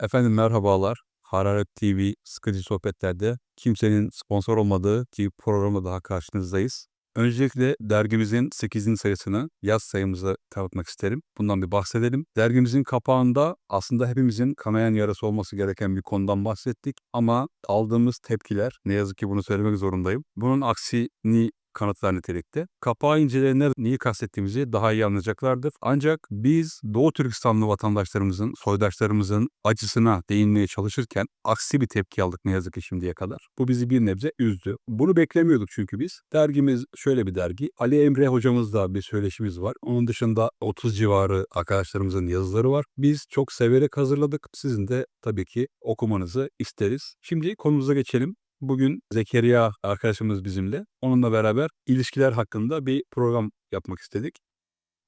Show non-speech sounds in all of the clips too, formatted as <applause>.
Efendim merhabalar. Hararet TV Sıkıcı Sohbetler'de kimsenin sponsor olmadığı bir programla daha karşınızdayız. Öncelikle dergimizin 8. sayısını, yaz sayımızı tanıtmak isterim. Bundan bir bahsedelim. Dergimizin kapağında aslında hepimizin kanayan yarası olması gereken bir konudan bahsettik. Ama aldığımız tepkiler, ne yazık ki bunu söylemek zorundayım. Bunun aksini kanıtlar nitelikte. Kapağı inceleyenler neyi kastettiğimizi daha iyi anlayacaklardır. Ancak biz Doğu Türkistanlı vatandaşlarımızın, soydaşlarımızın acısına değinmeye çalışırken aksi bir tepki aldık ne yazık ki şimdiye kadar. Bu bizi bir nebze üzdü. Bunu beklemiyorduk çünkü biz. Dergimiz şöyle bir dergi. Ali Emre hocamızla bir söyleşimiz var. Onun dışında 30 civarı arkadaşlarımızın yazıları var. Biz çok severek hazırladık. Sizin de tabii ki okumanızı isteriz. Şimdi konumuza geçelim. Bugün Zekeriya arkadaşımız bizimle. Onunla beraber ilişkiler hakkında bir program yapmak istedik.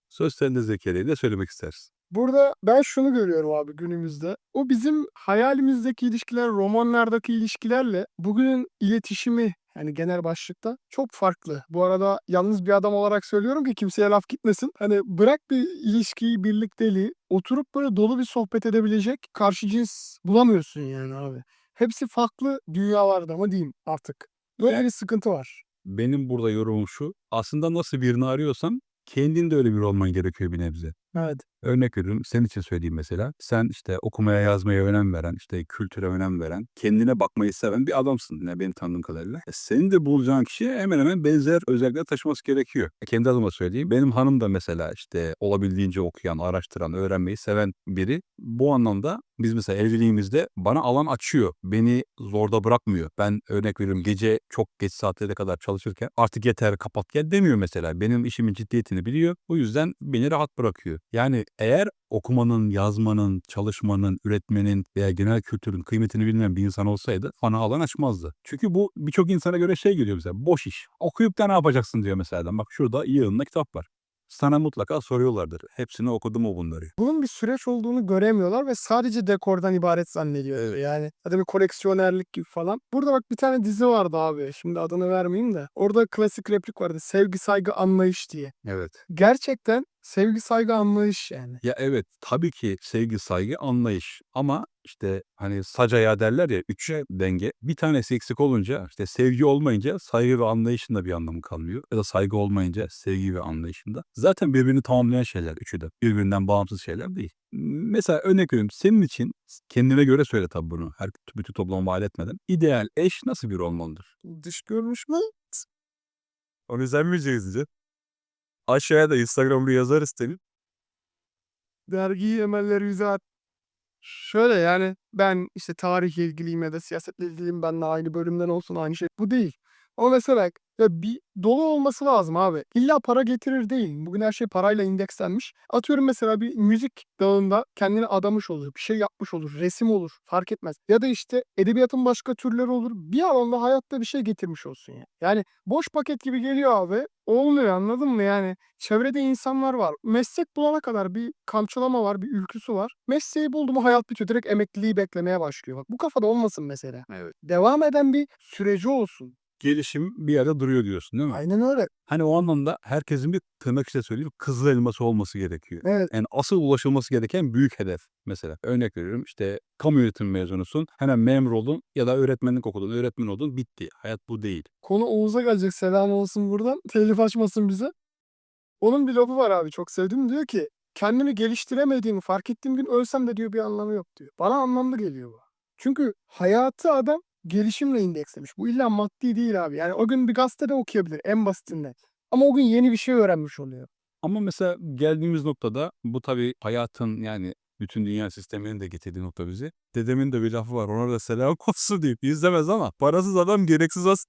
Söz sende Zekeriya ne söylemek istersin? Burada ben şunu görüyorum abi günümüzde. O bizim hayalimizdeki ilişkiler, romanlardaki ilişkilerle bugünün iletişimi yani genel başlıkta çok farklı. Bu arada yalnız bir adam olarak söylüyorum ki kimseye laf gitmesin. Hani bırak bir ilişkiyi, birlikteliği, oturup böyle dolu bir sohbet edebilecek karşı cins bulamıyorsun yani abi. Hepsi farklı dünyalarda mı diyeyim artık. Böyle bir sıkıntı var. Benim burada yorumum şu. Aslında nasıl birini arıyorsan kendin de öyle biri olman gerekiyor bir nebze. Evet. Örnek veriyorum senin için söyleyeyim mesela. Sen işte okumaya yazmaya önem veren, işte kültüre önem veren, kendine bakmayı seven bir adamsın yani benim tanıdığım kadarıyla. E, senin de bulacağın kişi hemen hemen benzer özellikler taşıması gerekiyor. E, kendi adıma söyleyeyim. Benim hanım da mesela işte olabildiğince okuyan, araştıran, öğrenmeyi seven biri. Bu anlamda biz mesela evliliğimizde bana alan açıyor. Beni zorda bırakmıyor. Ben örnek veriyorum gece çok geç saatlere kadar çalışırken artık yeter kapat gel demiyor mesela. Benim işimin ciddiyetini biliyor. O yüzden beni rahat bırakıyor. Yani eğer okumanın, yazmanın, çalışmanın, üretmenin veya genel kültürün kıymetini bilmeyen bir insan olsaydı bana alan açmazdı. Çünkü bu birçok insana göre şey geliyor bize. Boş iş. Okuyup da ne yapacaksın diyor mesela. Bak şurada yığınla kitap var. Sana mutlaka soruyorlardır. Hepsini okudum mu bunları? Bunun bir süreç olduğunu göremiyorlar ve sadece dekordan ibaret zannediyor. Evet. Yani hadi bir koleksiyonerlik gibi falan. Burada bak bir tane dizi vardı abi. Şimdi adını vermeyeyim de. Orada klasik replik vardı. Sevgi, saygı, anlayış diye. Evet. Gerçekten sevgi, saygı, anlayış yani. Ya evet tabii ki sevgi, saygı, anlayış ama işte hani sacaya derler ya üçe denge. Bir tanesi eksik olunca işte sevgi olmayınca saygı ve anlayışın da bir anlamı kalmıyor. Ya da saygı olmayınca sevgi ve anlayışında. Zaten birbirini tamamlayan şeyler üçü de. Birbirinden bağımsız şeyler değil. Mesela örnek veriyorum senin için kendine göre söyle tabii bunu. Her bütün toplamı mal etmeden. İdeal eş nasıl bir olmalıdır? Dış görünüş mü? Onu sen mi diyeceksin? Aşağıya da Instagram'ı yazarız tabii. Dergiyi emelleri yüze at. Şöyle yani ben işte tarihle ilgiliyim ya da siyasetle ilgiliyim. Benle aynı bölümden olsun aynı şey. Bu değil. Ama mesela ya bir dolu olması lazım abi. İlla para getirir değil. Bugün her şey parayla indekslenmiş. Atıyorum mesela bir müzik dalında kendini adamış olur. Bir şey yapmış olur. Resim olur. Fark etmez. Ya da işte edebiyatın başka türleri olur. Bir alanda hayatta bir şey getirmiş olsun yani. Yani boş paket gibi geliyor abi. Olmuyor anladın mı? Yani çevrede insanlar var. Meslek bulana kadar bir kamçılama var, bir ülküsü var. Mesleği buldu mu hayat bitiyor. Direkt emekliliği beklemeye başlıyor. Bak bu kafada olmasın mesela. Evet. Devam eden bir süreci olsun. Gelişim bir yerde duruyor diyorsun değil mi? Aynen öyle. Hani o anlamda herkesin bir tırnak içinde söyleyeyim kızıl elması olması gerekiyor. Evet. Yani asıl ulaşılması gereken büyük hedef mesela. Örnek veriyorum işte kamu yönetimi mezunusun. Hemen memur oldun ya da öğretmenlik okudun, öğretmen oldun bitti. Hayat bu değil. Konu Oğuz'a gelecek. Selam olsun buradan. <laughs> Telif açmasın bize. Onun bir lafı var abi çok sevdim. Diyor ki kendimi geliştiremediğimi fark ettiğim gün ölsem de diyor bir anlamı yok diyor. Bana anlamlı geliyor bu. Çünkü hayatı adam gelişimle indekslemiş. Bu illa maddi değil abi. Yani o gün bir gazetede okuyabilir en basitinden. Ama o gün yeni bir şey öğrenmiş oluyor. Ama mesela geldiğimiz noktada bu tabii hayatın yani bütün dünya sisteminin de getirdiği nokta bizi. Dedemin de bir lafı var ona da selam <laughs> olsun deyip izlemez ama parasız adam gereksiz az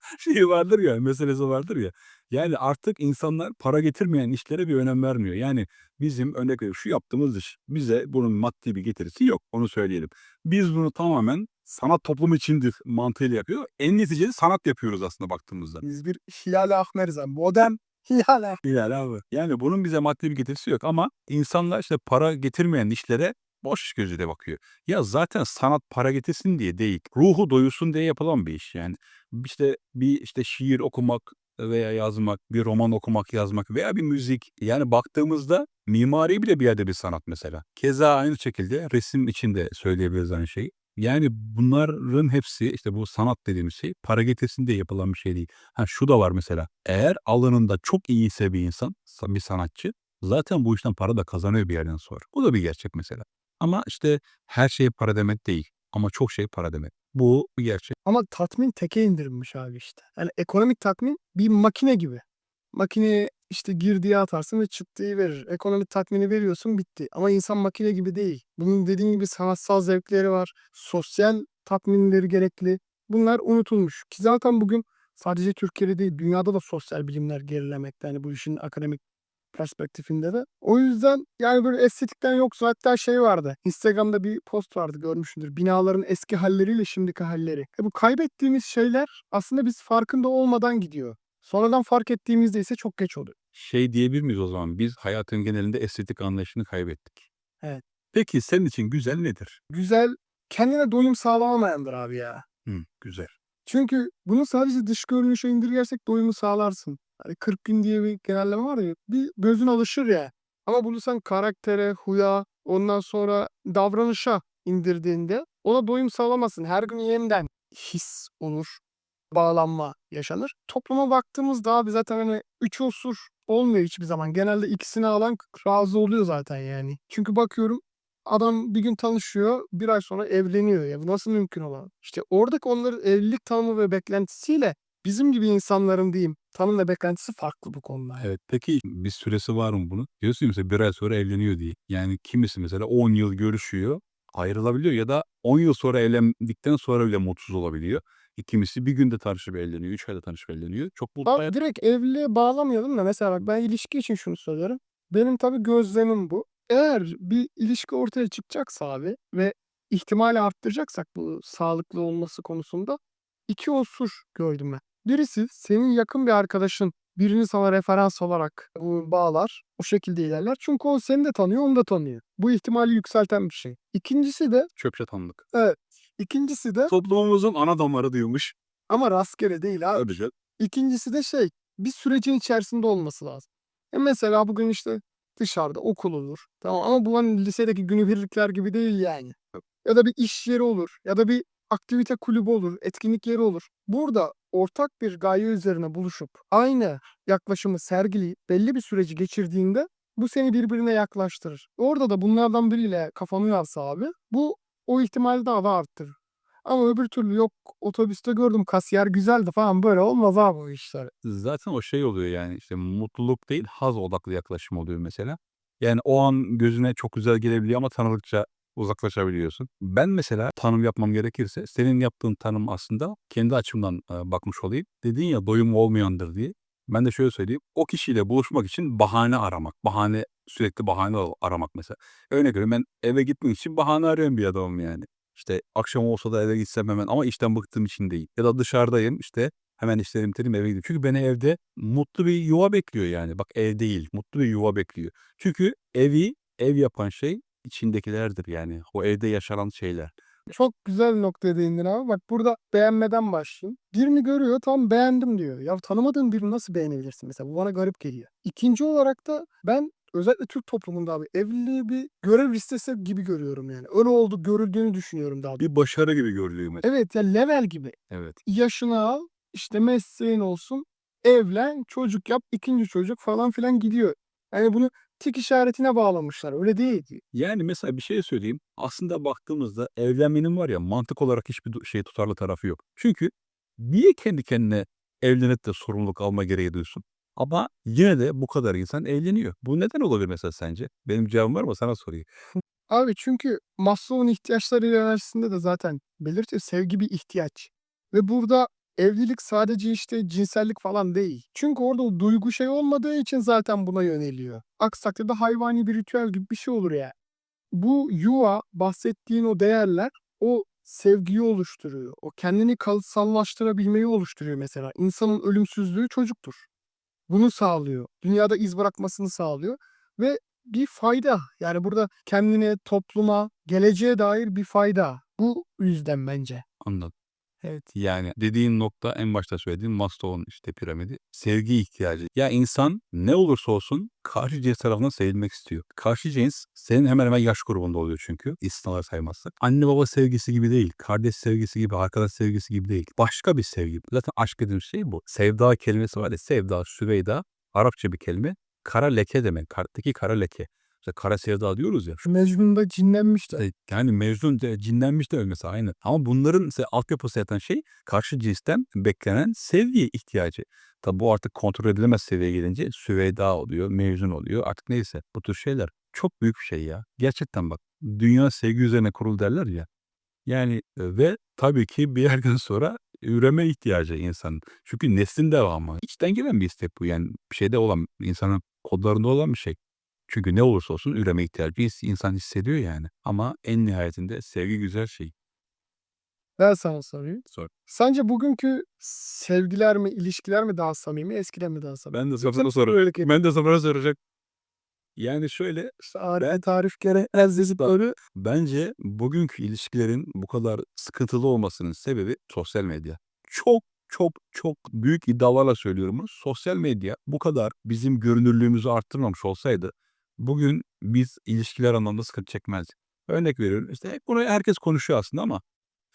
<laughs> şeyi vardır ya meselesi vardır ya. Yani artık insanlar para getirmeyen işlere bir önem vermiyor. Yani bizim örnek veriyorum şu yaptığımız iş bize bunun maddi bir getirisi yok onu söyleyelim. Biz bunu tamamen sanat toplum içindir mantığıyla yapıyor. En neticede sanat yapıyoruz aslında baktığımızda. Biz bir hilal ahmeriz abi. Modern <laughs> hilal. Yani abi. Yani bunun bize maddi bir getirisi yok ama insanlar işte para getirmeyen işlere boş gözüyle bakıyor. Ya zaten sanat para getirsin diye değil. Ruhu doyursun diye yapılan bir iş yani. İşte bir işte şiir okumak veya yazmak, bir roman okumak, yazmak veya bir müzik. Yani baktığımızda Mimari bile bir yerde bir sanat mesela. Keza aynı şekilde resim için de söyleyebiliriz aynı şeyi. Yani bunların hepsi işte bu sanat dediğimiz şey para getirsin diye yapılan bir şey değil. Ha şu da var mesela. Eğer alanında çok iyiyse bir insan, sa- bir sanatçı zaten bu işten para da kazanıyor bir yerden sonra. Bu da bir gerçek mesela. Ama işte her şey para demek değil. Ama çok şey para demek. Bu bir gerçek. Ama tatmin teke indirilmiş abi işte. Yani ekonomik tatmin bir makine gibi. Makineye işte girdiği atarsın ve çıktığı verir. Ekonomik tatmini veriyorsun bitti. Ama insan makine gibi değil. Bunun dediğin gibi sanatsal zevkleri var. Sosyal tatminleri gerekli. Bunlar unutulmuş. Ki zaten bugün sadece Türkiye'de değil dünyada da sosyal bilimler gerilemekte. Yani bu işin akademik perspektifinde de. O yüzden yani böyle estetikten yoksun. Hatta şey vardı. Instagram'da bir post vardı görmüşsündür. Binaların eski halleriyle şimdiki halleri. E bu kaybettiğimiz şeyler aslında biz farkında olmadan gidiyor. Sonradan fark ettiğimizde ise çok geç oluyor. Şey diyebilir miyiz o zaman? Biz hayatın genelinde estetik anlayışını kaybettik. Evet. Peki senin için güzel nedir? Güzel, kendine doyum sağlamayandır abi ya. Hı, güzel. Çünkü bunu sadece dış görünüşe indirgersek doyumu sağlarsın. Hani 40 gün diye bir genelleme var ya. Bir gözün alışır ya. Ama bunu sen karaktere, huya, ondan sonra davranışa indirdiğinde ona doyum sağlamazsın. Her gün yeniden his olur, bağlanma yaşanır. Topluma baktığımızda abi zaten hani üç unsur olmuyor hiçbir zaman. Genelde ikisini alan razı oluyor zaten yani. Çünkü bakıyorum adam bir gün tanışıyor, bir ay sonra evleniyor. Ya bu nasıl mümkün olan? İşte oradaki onların evlilik tanımı ve beklentisiyle bizim gibi insanların diyeyim tanım ve beklentisi farklı bu konuda. Evet. Peki bir süresi var mı bunun? Diyorsun mesela bir ay sonra evleniyor diye. Yani kimisi mesela 10 yıl görüşüyor, ayrılabiliyor ya da 10 yıl sonra evlendikten sonra bile mutsuz olabiliyor. E, Kimisi bir günde tanışıp evleniyor, 3 ayda tanışıp evleniyor. Çok mutlu hayat. direkt evliliğe bağlamayalım da mesela bak ben ilişki için şunu söylüyorum. Benim tabii gözlemim bu. Eğer bir ilişki ortaya çıkacaksa abi ve ihtimali arttıracaksak bu sağlıklı olması konusunda iki unsur gördüm ben. Birisi senin yakın bir arkadaşın birini sana referans olarak bu bağlar. O şekilde ilerler. Çünkü o seni de tanıyor, onu da tanıyor. Bu ihtimali yükselten bir şey. İkincisi de, Çöp çatanlık. İkincisi de Toplumumuzun ana damarı diyormuş. ama rastgele değil abi. Hadi canım. İkincisi de şey, bir sürecin içerisinde olması lazım. E mesela bugün işte dışarıda okul olur. Tamam ama bu hani lisedeki günübirlikler gibi değil yani. Ya da bir iş yeri olur. Ya da bir aktivite kulübü olur. Etkinlik yeri olur. Burada ortak bir gaye üzerine buluşup aynı yaklaşımı sergileyip belli bir süreci geçirdiğinde bu seni birbirine yaklaştırır. Orada da bunlardan biriyle kafanı uyarsa abi bu o ihtimali daha da arttırır. Ama öbür türlü yok otobüste gördüm kasiyer güzeldi falan böyle olmaz abi bu işler. Zaten o şey oluyor yani işte mutluluk değil haz odaklı yaklaşım oluyor mesela. Yani o an gözüne çok güzel gelebiliyor ama tanıdıkça uzaklaşabiliyorsun. Ben mesela tanım yapmam gerekirse senin yaptığın tanım aslında kendi açımdan bakmış olayım. Dedin ya doyum olmayandır diye. Ben de şöyle söyleyeyim. O kişiyle buluşmak için bahane aramak. Bahane sürekli bahane aramak mesela. Örnek veriyorum ben eve gitmek için bahane arıyorum bir adamım yani. İşte akşam olsa da eve gitsem hemen ama işten bıktığım için değil. Ya da dışarıdayım işte hemen işlerimi bitireyim eve gideyim. Çünkü beni evde mutlu bir yuva bekliyor yani. Bak ev değil mutlu bir yuva bekliyor. Çünkü evi ev yapan şey içindekilerdir yani. O evde yaşanan şeyler. Çok güzel noktaya değindin abi. Bak burada beğenmeden başlayayım. Birini görüyor tam beğendim diyor. Ya tanımadığın birini nasıl beğenebilirsin mesela? Bu bana garip geliyor. İkinci olarak da ben özellikle Türk toplumunda abi evliliği bir görev listesi gibi görüyorum yani. Öyle oldu görüldüğünü düşünüyorum daha. Bir başarı gibi görülüyor mesela. Evet ya level gibi. Evet. yaşını al, işte mesleğin olsun, evlen, çocuk yap, ikinci çocuk falan filan gidiyor. Yani bunu tik işaretine bağlamışlar. Öyle değil. Yani mesela bir şey söyleyeyim. Aslında baktığımızda evlenmenin var ya mantık olarak hiçbir şey tutarlı tarafı yok. Çünkü niye kendi kendine evlenip de sorumluluk alma gereği duysun? Ama yine de bu kadar insan evleniyor. Bu neden olabilir mesela sence? Benim cevabım var mı? Sana sorayım. <laughs> Abi çünkü Maslow'un ihtiyaçları hiyerarşisinde de zaten belirtiyor sevgi bir ihtiyaç. Ve burada evlilik sadece işte cinsellik falan değil. Çünkü orada o duygu şey olmadığı için zaten buna yöneliyor. Aksi takdirde hayvani bir ritüel gibi bir şey olur ya. Bu yuva bahsettiğin o değerler o sevgiyi oluşturuyor. O kendini kalıtsallaştırabilmeyi oluşturuyor mesela. İnsanın ölümsüzlüğü çocuktur. Bunu sağlıyor. Dünyada iz bırakmasını sağlıyor ve bir fayda. Yani burada kendine, topluma, geleceğe dair bir fayda. Bu yüzden bence. Anladım. Evet. Yani dediğin nokta en başta söylediğim Maslow'un işte piramidi. Sevgi ihtiyacı. Ya insan ne olursa olsun karşı cins tarafından sevilmek istiyor. Karşı cins senin hemen hemen yaş grubunda oluyor çünkü istisnalar saymazsak. Anne baba sevgisi gibi değil, kardeş sevgisi gibi, arkadaş sevgisi gibi değil. Başka bir sevgi. Zaten aşk dediğimiz şey bu. Sevda kelimesi var ya, sevda, süveyda, Arapça bir kelime. Kara leke demek. Karttaki kara leke. İşte kara sevda diyoruz ya. Şu Mecnun'da cinlenmiş de. İşte yani Mecnun de, cinlenmiş de ölmesi aynı. Ama bunların ise altyapısı yatan şey karşı cinsten beklenen sevgi ihtiyacı. Tabi bu artık kontrol edilemez seviyeye gelince Süveyda oluyor, Mecnun oluyor artık neyse bu tür şeyler. Çok büyük bir şey ya. Gerçekten bak dünya sevgi üzerine kurulu derler ya. Yani e, ve tabii ki bir yerden <laughs> sonra üreme ihtiyacı insanın. Çünkü neslin devamı. İçten gelen bir istek bu. Yani bir şeyde olan, insanın kodlarında olan bir şey. Çünkü ne olursa olsun üreme ihtiyacı insan hissediyor yani. Ama en nihayetinde sevgi güzel şey. Ben sana sorayım. Sor. Sence bugünkü sevgiler mi, ilişkiler mi daha samimi, eskiden mi daha samimi? Ben de sana soracağım. Ben de sana soracak. Yani şöyle Tarif, tarif kere ez böyle. bence bugünkü ilişkilerin bu kadar sıkıntılı olmasının sebebi sosyal medya. Çok çok çok büyük iddialarla söylüyorum bunu. Sosyal medya bu kadar bizim görünürlüğümüzü arttırmamış olsaydı bugün biz ilişkiler anlamında sıkıntı çekmezdik. Örnek veriyorum işte bunu herkes konuşuyor aslında ama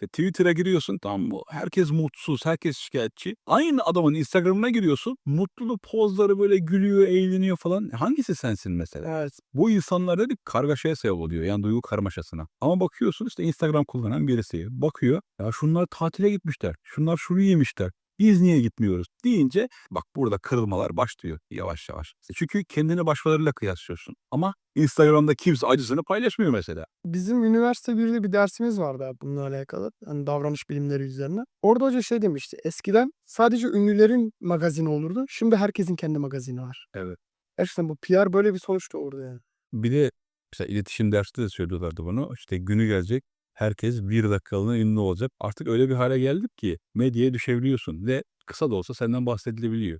işte Twitter'a giriyorsun tamam mı? Herkes mutsuz, herkes şikayetçi. Aynı adamın Instagram'ına giriyorsun. Mutluluk pozları böyle gülüyor, eğleniyor falan. Hangisi sensin mesela? Evet. Bu insanlarda bir kargaşaya sebep oluyor. Yani duygu karmaşasına. Ama bakıyorsun işte Instagram kullanan birisi bakıyor. Ya şunlar tatile gitmişler. Şunlar şunu yemişler. Biz niye gitmiyoruz deyince bak burada kırılmalar başlıyor yavaş yavaş. Çünkü kendini başkalarıyla kıyaslıyorsun. Ama Instagram'da kimse acısını paylaşmıyor mesela. Bizim üniversite 1'de bir dersimiz vardı abi bununla alakalı. Hani davranış bilimleri üzerine. Orada hoca şey demişti. Eskiden sadece ünlülerin magazini olurdu. Şimdi herkesin kendi magazini var. Evet. Gerçekten bu PR böyle bir sonuç doğurdu yani. Bir de mesela iletişim derste de söylüyorlardı bunu. İşte günü gelecek herkes bir dakikalığına ünlü olacak. Artık öyle bir hale geldik ki medyaya düşebiliyorsun ve kısa da olsa senden bahsedilebiliyor.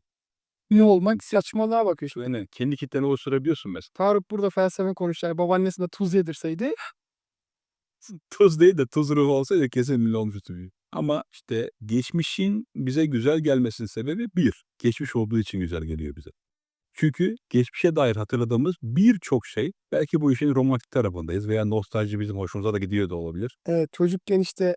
Ünlü olmak saçmalığa bakıyor. Şimdi. Yani kendi kitleni oluşturabiliyorsun mesela. Faruk burada felsefe konuşuyor. Babaannesine tuz yedirseydi <laughs> Tuz değil de tuz ruhu olsaydı kesin ünlü olmuştu. bir. Ama işte geçmişin bize güzel gelmesinin sebebi bir. Geçmiş olduğu için güzel geliyor bize. Çünkü geçmişe dair hatırladığımız birçok şey belki bu işin romantik tarafındayız veya nostalji bizim hoşumuza da gidiyor da olabilir. Evet çocukken işte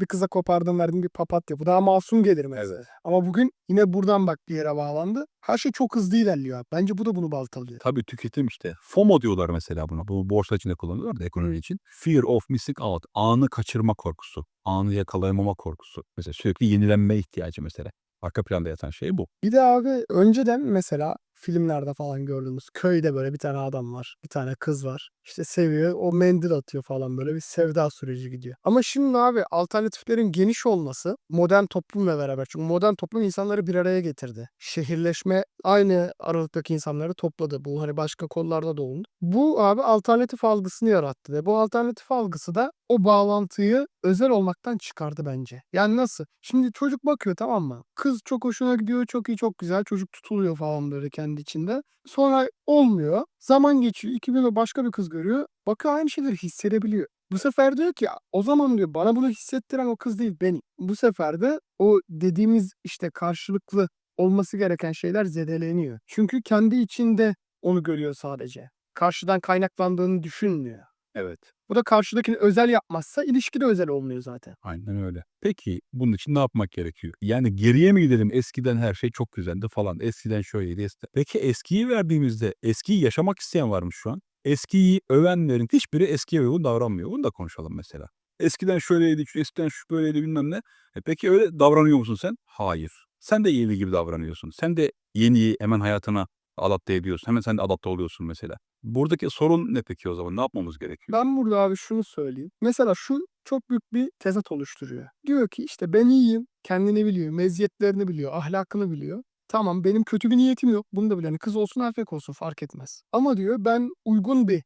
bir kıza kopardın verdin bir papatya. Bu daha masum gelir mesela. Evet. Ama bugün yine buradan bak bir yere bağlandı. Her şey çok hızlı ilerliyor. Bence bu da bunu baltalıyor. Tabii tüketim işte. FOMO diyorlar mesela buna. Bu borsa içinde kullanıyorlar da ekonomi için. Fear of missing out. Anı kaçırma korkusu. Anı yakalayamama korkusu. Mesela sürekli yenilenme ihtiyacı mesela. Arka planda yatan şey bu. Bir de abi önceden mesela filmlerde falan gördüğümüz köyde böyle bir tane adam var. Bir tane kız var. İşte seviyor. O mendil atıyor falan böyle bir sevda süreci gidiyor. Ama şimdi abi alternatiflerin geniş olması modern toplumla beraber. Çünkü modern toplum insanları bir araya getirdi. Şehirleşme aynı aralıktaki insanları topladı. Bu hani başka kollarda da oldu. Bu abi alternatif algısını yarattı. Ve bu alternatif algısı da o bağlantıyı özel olmaktan çıkardı bence. Yani nasıl? Şimdi çocuk bakıyor tamam mı? Kız çok hoşuna gidiyor. Çok iyi çok güzel. Çocuk tutuluyor falan böyle kendi içinde. Sonra olmuyor. Zaman geçiyor. İki yıl başka bir kız görüyor. Bakıyor aynı şeyleri hissedebiliyor. Bu sefer diyor ki o zaman diyor bana bunu hissettiren o kız değil benim. Bu sefer de o dediğimiz işte karşılıklı olması gereken şeyler zedeleniyor. Çünkü kendi içinde onu görüyor sadece. Karşıdan kaynaklandığını düşünmüyor. Evet. Bu da karşıdakini özel yapmazsa ilişki de özel olmuyor zaten. Aynen öyle. Peki bunun için ne yapmak gerekiyor? Yani geriye mi gidelim? Eskiden her şey çok güzeldi falan. Eskiden şöyleydi. Eskiden. Peki eskiyi verdiğimizde eskiyi yaşamak isteyen var mı şu an? Eskiyi övenlerin hiçbiri eskiye uygun davranmıyor. Bunu da konuşalım mesela. Eskiden şöyleydi, eskiden şu böyleydi bilmem ne. E peki öyle davranıyor musun sen? Hayır. Sen de yeni gibi davranıyorsun. Sen de yeniyi hemen hayatına adapte ediyorsun. Hemen sen de adapte oluyorsun mesela. Buradaki sorun ne peki o zaman? Ne yapmamız gerekiyor? Ben burada abi şunu söyleyeyim. Mesela şu çok büyük bir tezat oluşturuyor. Diyor ki işte ben iyiyim, kendini biliyor, meziyetlerini biliyor, ahlakını biliyor. Tamam benim kötü bir niyetim yok. Bunu da biliyor. Yani kız olsun erkek olsun fark etmez. Ama diyor ben uygun bir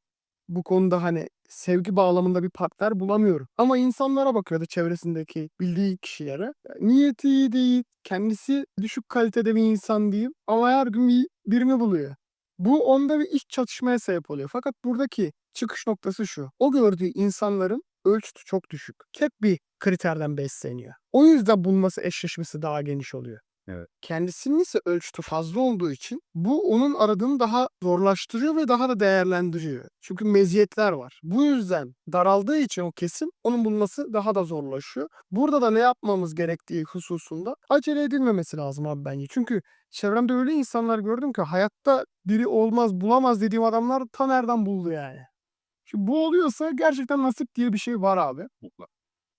bu konuda hani sevgi bağlamında bir partner bulamıyorum. Ama insanlara bakıyor da çevresindeki bildiği kişilere. Niyeti iyi değil, kendisi düşük kalitede bir insan değil ama her gün bir, birini buluyor. Bu onda bir iç çatışmaya sebep oluyor. Fakat buradaki çıkış noktası şu. O gördüğü insanların ölçütü çok düşük. Tek bir kriterden besleniyor. O yüzden bulması, eşleşmesi daha geniş oluyor. Evet. Kendisinin ise ölçütü fazla olduğu için bu onun aradığını daha zorlaştırıyor ve daha da değerlendiriyor. Çünkü meziyetler var. Bu yüzden daraldığı için o kesim onun bulması daha da zorlaşıyor. Burada da ne yapmamız gerektiği hususunda acele edilmemesi lazım abi bence. Çünkü çevremde öyle insanlar gördüm ki hayatta biri olmaz bulamaz dediğim adamlar ta nereden buldu yani. Şimdi bu oluyorsa gerçekten nasip diye bir şey var abi.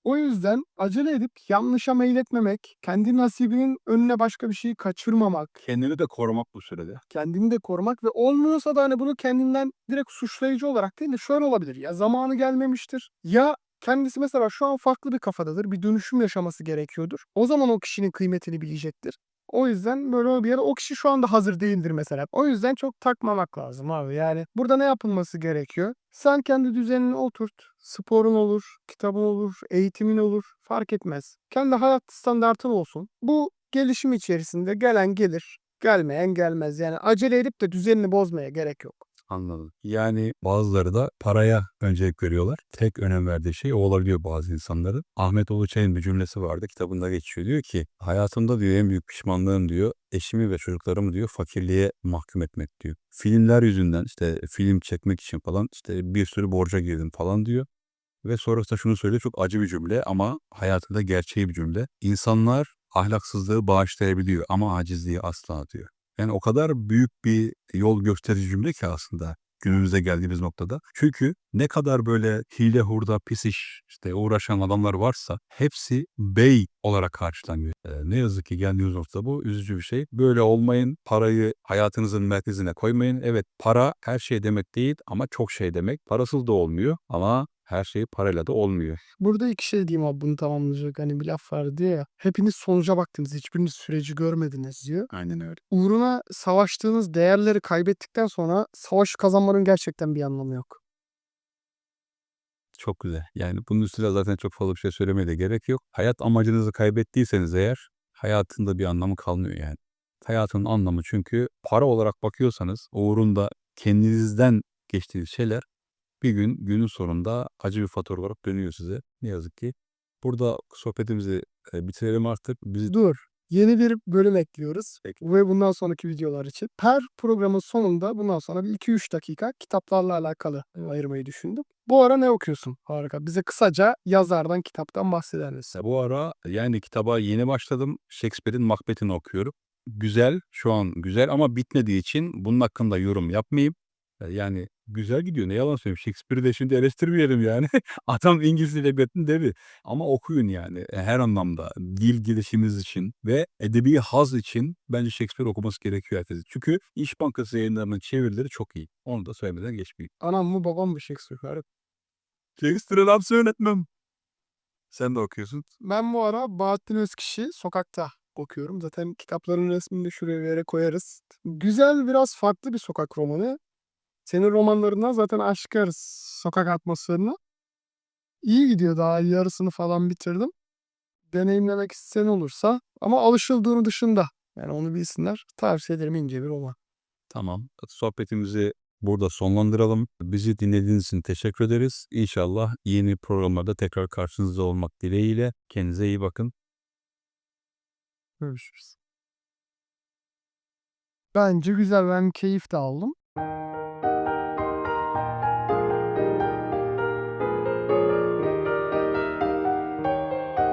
O yüzden acele edip yanlışa meyletmemek, kendi nasibinin önüne başka bir şeyi kaçırmamak, Kendini de korumak bu sürede. kendini de korumak ve olmuyorsa da hani bunu kendinden direkt suçlayıcı olarak değil de şöyle olabilir. Ya zamanı gelmemiştir ya kendisi mesela şu an farklı bir kafadadır. Bir dönüşüm yaşaması gerekiyordur. O zaman o kişinin kıymetini bilecektir. O yüzden böyle bir yere o kişi şu anda hazır değildir mesela. O yüzden çok takmamak lazım abi. Yani burada ne yapılması gerekiyor? Sen kendi düzenini oturt. Sporun olur, kitabın olur, eğitimin olur. Fark etmez. Kendi hayat standartın olsun. Bu gelişim içerisinde gelen gelir, gelmeyen gelmez. Yani acele edip de düzenini bozmaya gerek yok. Anladım. Yani bazıları da paraya öncelik veriyorlar. Tek önem verdiği şey o olabiliyor bazı insanların. Ahmet Uluçay'ın bir cümlesi vardı kitabında geçiyor. Diyor ki hayatımda diyor en büyük pişmanlığım diyor eşimi ve çocuklarımı diyor fakirliğe mahkum etmek diyor. Filmler yüzünden işte film çekmek için falan işte bir sürü borca girdim falan diyor. Ve sonrasında şunu söylüyor çok acı bir cümle ama hayatında gerçeği bir cümle. İnsanlar ahlaksızlığı bağışlayabiliyor ama acizliği asla diyor. Yani o kadar büyük bir yol gösterici cümle ki aslında günümüze geldiğimiz noktada. Çünkü ne kadar böyle hile hurda pis iş işte uğraşan adamlar varsa hepsi bey olarak karşılanıyor. Ee, ne yazık ki geldiğimiz noktada bu üzücü bir şey. Böyle olmayın. Parayı hayatınızın merkezine koymayın. Evet para her şey demek değil ama çok şey demek. Parasız da olmuyor ama her şey parayla da olmuyor. Burada iki şey diyeyim abi bunu tamamlayacak. Hani bir laf var diyor ya. Hepiniz sonuca baktınız. Hiçbiriniz süreci görmediniz diyor. Aynen öyle. Uğruna savaştığınız değerleri kaybettikten sonra savaşı kazanmanın gerçekten bir anlamı yok. Çok güzel. Yani bunun üstüne zaten çok fazla bir şey söylemeye de gerek yok. Hayat amacınızı kaybettiyseniz eğer hayatında bir anlamı kalmıyor yani. Hayatın anlamı çünkü para olarak bakıyorsanız uğrunda kendinizden geçtiğiniz şeyler bir gün günün sonunda acı bir fatura olarak dönüyor size. Ne yazık ki. Burada sohbetimizi bitirelim artık. Bizi Dur. Yeni bir bölüm ekliyoruz. Peki. Ve bundan sonraki videolar için. Her programın sonunda bundan sonra bir 2-3 dakika kitaplarla alakalı ayırmayı düşündüm. Bu ara ne okuyorsun? Harika. Bize kısaca yazardan, kitaptan bahseder misin? Bu ara yani kitaba yeni başladım. Shakespeare'in Macbeth'ini okuyorum. Güzel, şu an güzel ama bitmediği için bunun hakkında yorum yapmayayım. E, Yani güzel gidiyor. Ne yalan söyleyeyim. Shakespeare'i de şimdi eleştirmeyelim yani. <laughs> Adam İngiliz edebiyatının devi. Ama okuyun yani e, her anlamda. Dil gelişiminiz için ve edebi haz için bence Shakespeare okuması gerekiyor herkesin. Çünkü İş Bankası yayınlarının çevirileri çok iyi. Onu da söylemeden geçmeyeyim. Anam mı babam mı Shakespeare? Harika. Shakespeare'ı laf söyletmem. Sen de okuyorsun. Ben bu ara Bahattin Özkişi Sokakta okuyorum. Zaten kitapların resmini de şuraya bir yere koyarız. Güzel biraz farklı bir sokak romanı. Senin romanlarından zaten aşikarız sokak atmosferini. İyi gidiyor daha yarısını falan bitirdim. Deneyimlemek isteyen olursa ama alışıldığını dışında yani onu bilsinler. Tavsiye ederim ince bir roman. Tamam. Sohbetimizi burada sonlandıralım. Bizi dinlediğiniz için teşekkür ederiz. İnşallah yeni programlarda tekrar karşınızda olmak dileğiyle. Kendinize iyi bakın. Görüşürüz. Bence güzel. Ben keyif de aldım.